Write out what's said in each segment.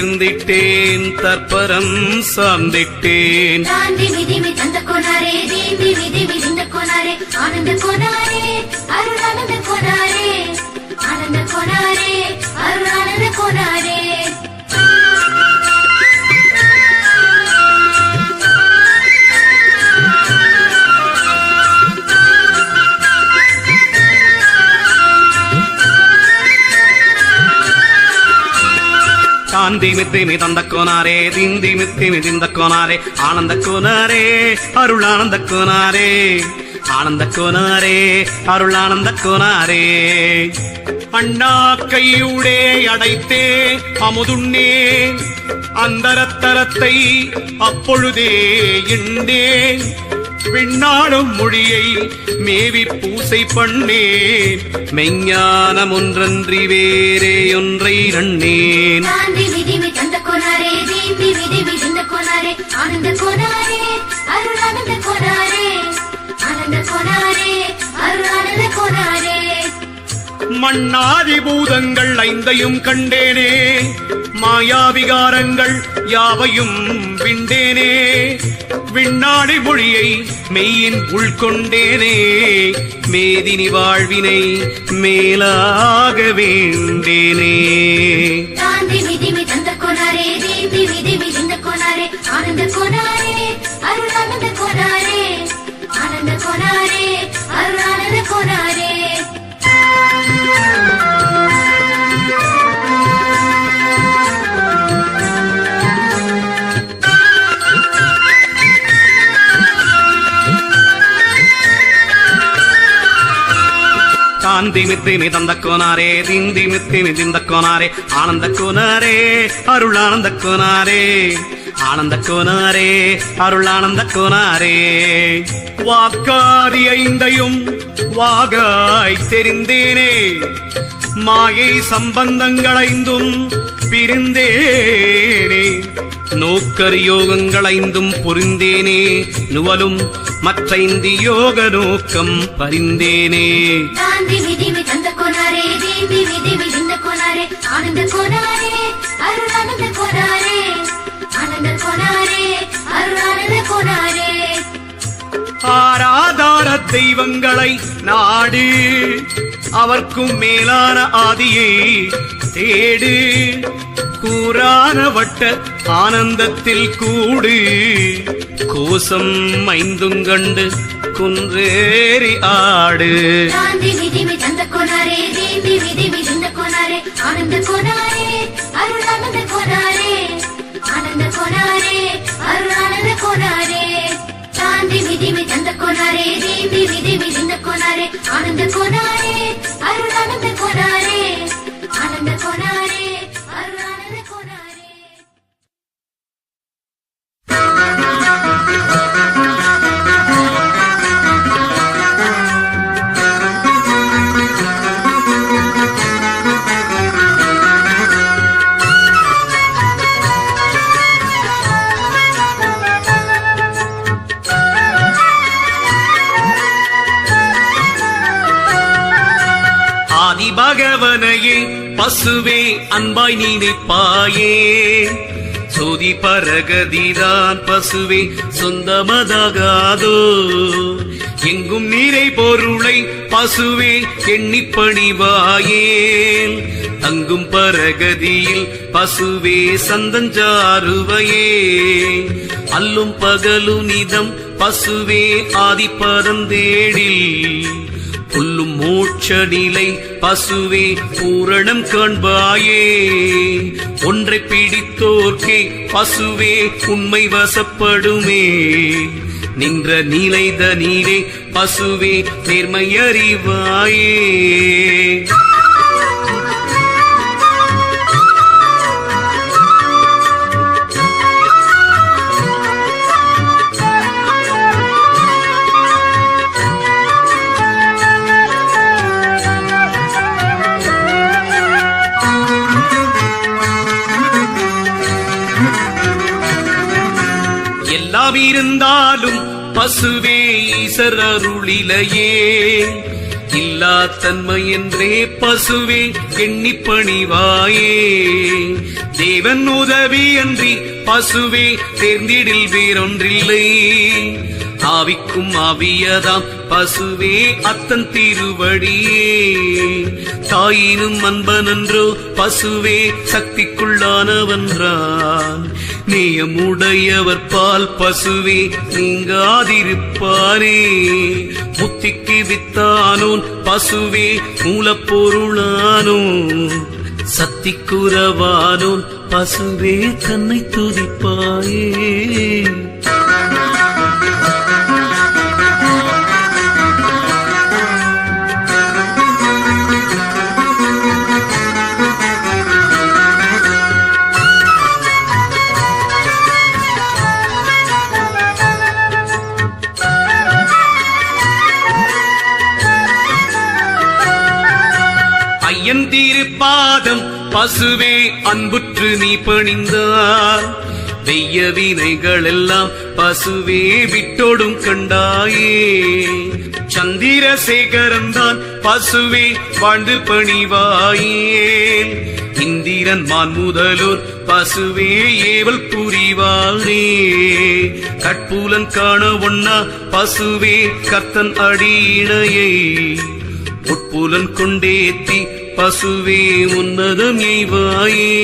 இருந்திட்டேன் தற்பரம் சார்ந்திட்டேன். தாண்டி விதிமி காந்தி மித்தி மிதந்த கோனாரே திந்தி மித்தி மிதிந்த கோனாரே ஆனந்த கோனாரே அருள் ஆனந்த கோனாரே. ஆனந்த கோனாரே அருள் ஆனந்த கோனாரே. அண்ணா கையுடே அடைத்தே அமுதுண்ணே அந்தரத்தரத்தை அப்பொழுதே எண்ணேன் விண்ணாடும் மொழியை மேவி பூசை பண்ணேன். மெஞ்ஞானம் ஒன்றன்றி வேறே ஒன்றை நன்னேன் மண்ணாதி பூதங்கள் ஐந்தையும் கண்டேனே. மாயாவிகாரங்கள் யாவையும் விண்டேனே. விண்ணாடி மொழியை மெய்யின் உள்கொண்டேனே. மேதினி வாழ்வினை மேலாக வேண்டேனே. ஆனந்த விதிமி அந்தி மித்தி மிதந்த கோனாரே திந்தி மித்தி மிதிந்த கோனாரே ஆனந்த கோனாரே அருள் ஆனந்த கோனாரே. ஆனந்த கோனாரே அருள் ஆனந்த கோனாரே. வாக்காதி ஐந்தையும் வாகாய் தெரிந்தேனே. மாயை சம்பந்தங்கள் ஐந்தும் பிரிந்தேனே. நோக்கர் யோகங்களைந்தும் புரிந்தேனே. நுவலும் மற்றைந்து யோக நோக்கம் பரிந்தேனே. இந்த ஆராதார தெய்வங்களை நாடு அவர்க்கும் மேலான ஆதியை தேடு. கூறான வட்ட ஆனந்தத்தில் கூடு. கோசம் ஐந்துங்கண்டு குன்றேறி ஆடு. ஆனந்த விதிமி ஆதி பகவனையே பசுவே அன்பாய் நினைப்பாயே. சோதி பரகதிதான் பசுவே சொந்தமதாகாதோ. எங்கும் நீரை பொருளை பசுவே எண்ணிப் பணிவாயேல் தங்கும் பரகதியில் பசுவே சந்தஞ்சாருவையே அல்லும் பகலு நிதம் பசுவே ஆதிப்பதம் தேடில். புல்லும் மோட்ச நிலை பசுவே பூரணம் காண்பாயே. ஒன்றை பிடித்தோர்க்கே பசுவே உண்மை வசப்படுமே. நின்ற நிலைத நீரே பசுவே நேர்மையறிவாயே. இருந்தாலும் பசுவே ஈசர் அருளிலையே. இல்லா தன்மை என்றே பசுவே எண்ணி பணிவாயே. தேவன் உதவி அன்றி பசுவே தேர்ந்திடில் வேறொன்றில்லை. ஆவிக்கும் ஆவியதாம். பசுவே அத்தன் திருவடியே. தாயினும் அன்பனன்றோ பசுவே சக்திக்குள்ளானவன்றான். நேயமுடையவர் பால் பசுவே நீங்காதிருப்பாரே புத்திக்கு வித்தானோன் பசுவே மூலப்பொருளானோன். சத்திக்குறவானோன் பசுவே தன்னை துதி என் தீருப்பாதம் பசுவே அன்புற்று நீ பணிந்தார் வெய்ய வினைகள் எல்லாம் பசுவே விட்டோடும் கண்டாயே. சந்திரசேகரன் தான் பசுவே வாழ்ந்து பணிவாயே. இந்திரன் மான் முதலூர் பசுவே ஏவல் புரிவாரே கட்பூலன் காண ஒன்னா பசுவே கத்தன் அடியினையை. உட்புலன் கொண்டேத்தி பசுவே உன்னதம் எய்வாயே.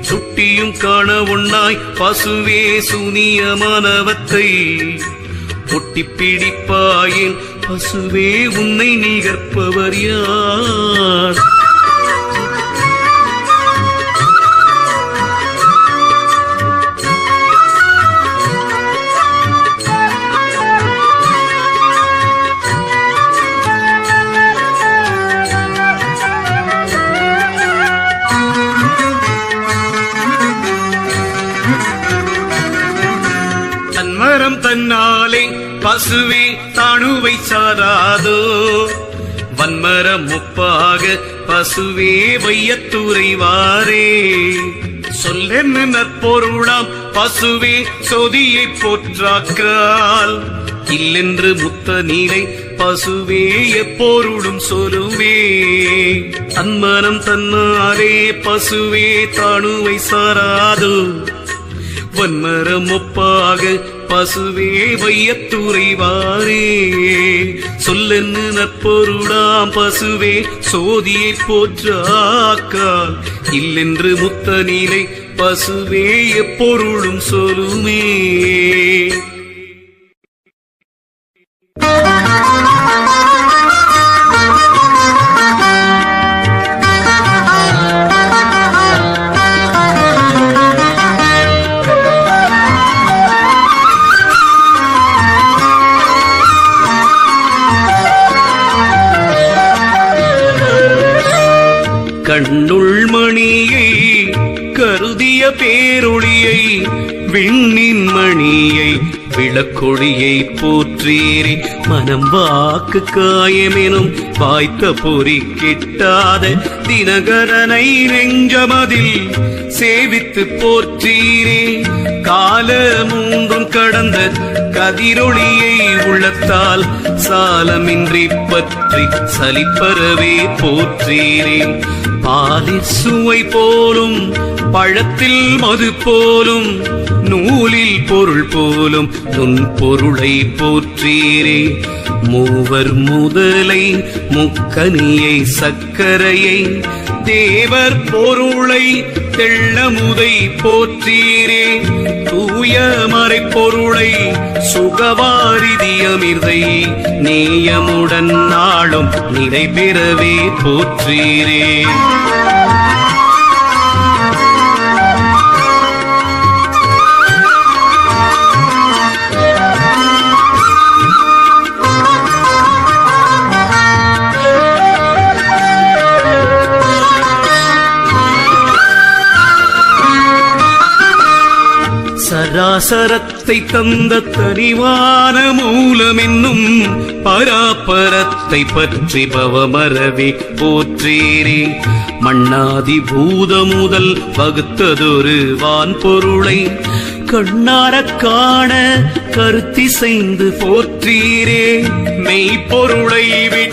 சுட்டியும் காண உண்ணாய் பசுவே சுனியமானவத்தை ஒட்டி பிடிப்பாயின் பசுவே உன்னை நிகர்ப்பவர் யார்? பசுவே தாணுவை சாராதோ. வன்மர முப்பாக பசுவே வையத்துறைவாரே சொல்லென்ன நற்பொருளாம் பசுவே சொதியை போற்றாக்கால் இல்லென்று முத்த நீரை பசுவே எப்பொருளும் சொல்லுவே அன்மனம் தன்னாரே பசுவே தானுவை சாராது. வன்மரம் ஒப்பாக பசுவே வையத்துறைவாரே. சொல்லென்னு நற்பொருளாம் பசுவே சோதியை போற்றாக்கால் இல்லென்று முத்த நிலை பசுவே எப்பொருளும் சொல்லுமே. விளக்கொடியை போற்றீரே மனம் வாக்கு காயமெனும் வாய்த்த பொறி கிட்டாத தினகரனை நெஞ்சமதில் சேவித்து போற்றீரே. கால மூன்றும் கடந்த கதிரொளியை உள்ளத்தால் சாலமின்றி பற்றி சலிப்பறவே போற்றீரேன் பாலிற் சுவை போலும் பழத்தில் மது போலும் நூலில் பொருள் போலும் நுண் பொருளை போற்றீரே. மூவர் முதலை முக்கனியை சக்கரையை தேவர் பொருளை தெள்ளமுதை போற்றீரே. தூய மறைப்பொருளை சுகவாரிதி அமிர்தை நேயமுடன் நாளும் நிலை பெறவே போற்றீரே. அசரத்தை தந்த தனிவான மூலமென்னும் பராபரத்தை பற்றி பவமரவி போற்றீரே. மண்ணாதி பூத முதல் வகுத்ததொரு வான் பொருளை கண்ணாரக் காண கருத்திசைந்து போற்றீரே. மெய்ப்பொருளை விட்டு